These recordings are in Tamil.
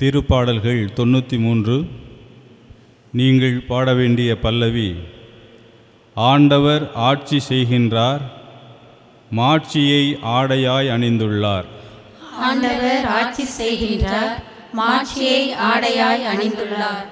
திருப்பாடல்கள் தொண்ணூற்றி மூன்று. நீங்கள் பாட வேண்டிய பல்லவி ஆண்டவர் ஆட்சி செய்கின்றார் மாட்சியை ஆடையாய் அணிந்துள்ளார். ஆண்டவர் ஆட்சி செய்கின்றார் மாட்சியை ஆடையாய் அணிந்துள்ளார்.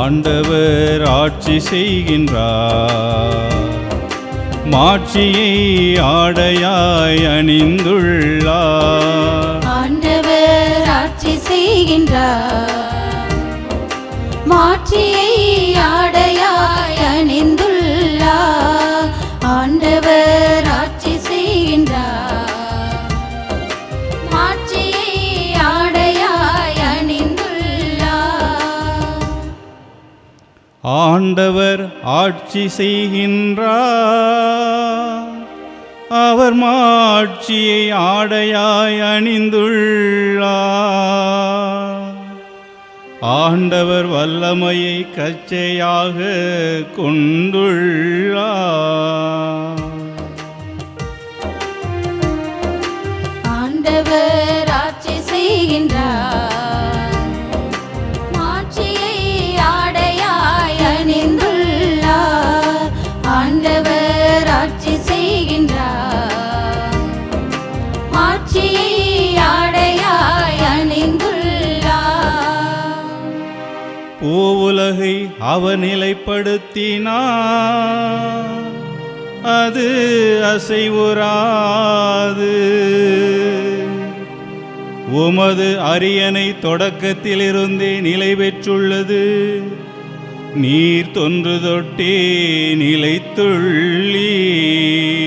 ஆண்டவர் ஆட்சி செய்கின்றார். மாட்சியை ஆடையாய் அணிந்துள்ளார். ஆண்டவர் ஆட்சி செய்கின்றார். மாட்சியை ஆண்டவர் ஆட்சி செய்கின்றார். அவர் மாட்சியை ஆடையாய் அணிந்துள்ளார். ஆண்டவர் வல்லமையை கச்சையாக கொண்டுள்ளார். ஆண்டவர் மாட்சியை ஆடையாய் அணிந்துள்ளார். பூவுலகை அவர் அது அசைவுறாது. உமது அரியணை தொடக்கத்திலிருந்தே நிலை பெற்றுள்ளது. நீர் தொன்று தொட்டே நிலைத்துள்ளீர்.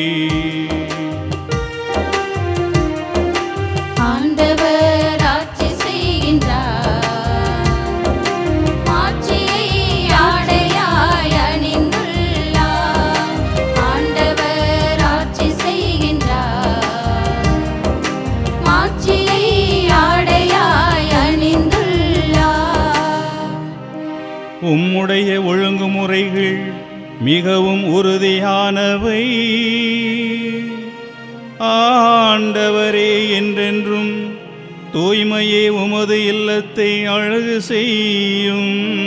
உம்முடைய ஒழுங்குமுறைகள் மிகவும் உறுதியானவை. ஆண்டவரே என்றென்றும் தூய்மையே உமது இல்லத்தை அழகு செய்யும்.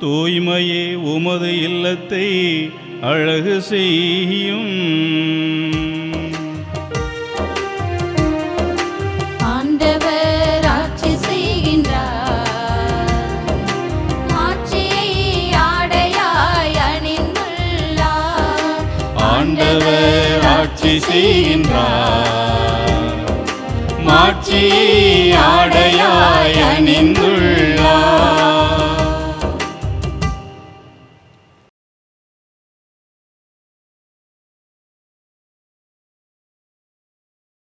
தூய்மையே உமது இல்லத்தை அழகு செய்யும். ஆண்டவர் ஆட்சி செய்கின்றார். மாட்சி ஆடையாய் அணிந்துள்ளார்.